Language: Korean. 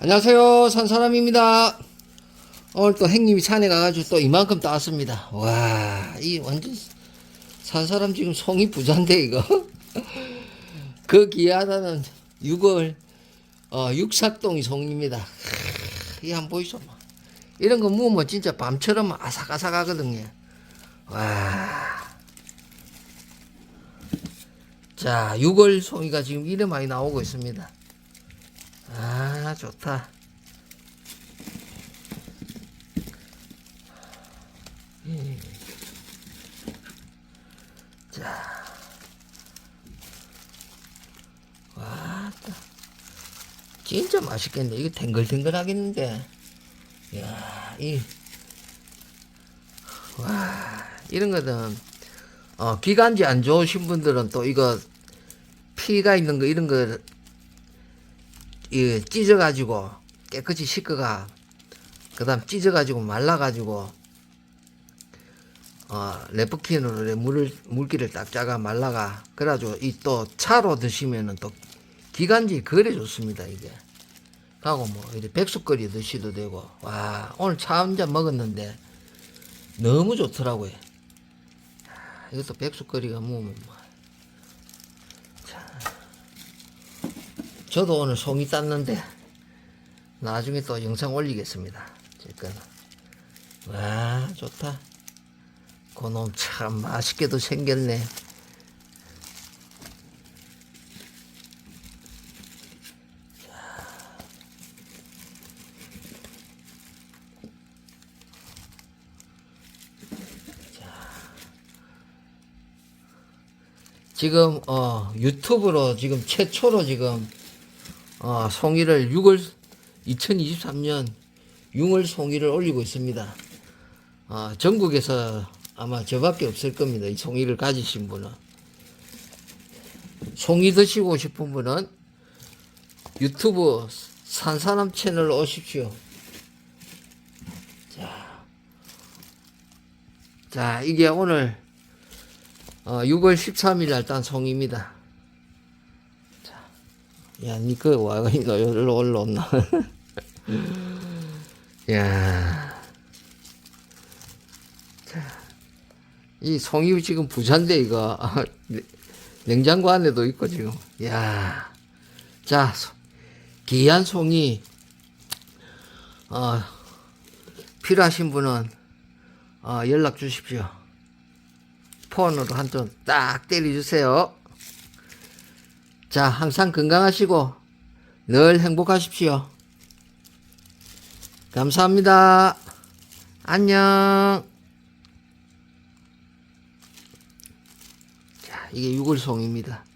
안녕하세요. 산사람입니다. 오늘 또 행님이 산에 가가지고 또 이만큼 따왔습니다. 와 이 완전 산사람 지금 송이 부자인데 이거? 그 귀하다는 6월 어, 육삭동이 송입니다. 이 한번 보이소. 뭐. 이런 거 무으면 진짜 밤처럼 아삭아삭 하거든요. 와. 자, 6월 송이가 지금 이래 많이 나오고 있습니다. 아, 좋다. 예. 자. 와, 따. 진짜 맛있겠네. 이거 탱글탱글 하겠는데. 야, 이. 와, 이런 거는, 어, 기관지 안 좋으신 분들은 또 이거, 피가 있는 거, 이런 거, 이 찢어가지고 깨끗이 씻어가 그 다음 찢어가지고 말라가지고 어 레프킨으로 물을 물기를 딱 짜가 말라가 그래가지고 이 또 차로 드시면은 또 기관지 그래 좋습니다 이게. 하고 뭐 이렇게 백숙거리 드시도 되고. 와 오늘 차 한 잔 먹었는데 너무 좋더라고요. 아, 이것도 백숙거리가 뭐 저도 오늘 송이 땄는데 나중에 또 영상 올리겠습니다. 제거는 와 좋다. 그놈 참 맛있게도 생겼네. 지금 어 유튜브로 지금 최초로 지금 어, 송이를 6월 2023년 6월 송이를 올리고 있습니다. 어, 전국에서 아마 저밖에 없을 겁니다. 이 송이를 가지신 분은 송이 드시고 싶은 분은 유튜브 산사람 채널로 오십시오. 자, 자 이게 오늘 어, 6월 13일 날딴 송이입니다. 야, 니그 와가 이거 여기로 올라온나? 야, 자, 이 송이 지금 부자인데 이거 아, 네, 냉장고 안에도 있고 지금. 야, 자, 소- 귀한 송이 어, 필요하신 분은 어, 연락 주십시오. 폰으로 한 ton 딱 때려주세요. 자, 항상 건강하시고 늘 행복하십시오. 감사합니다. 안녕. 자, 이게 유골송입니다.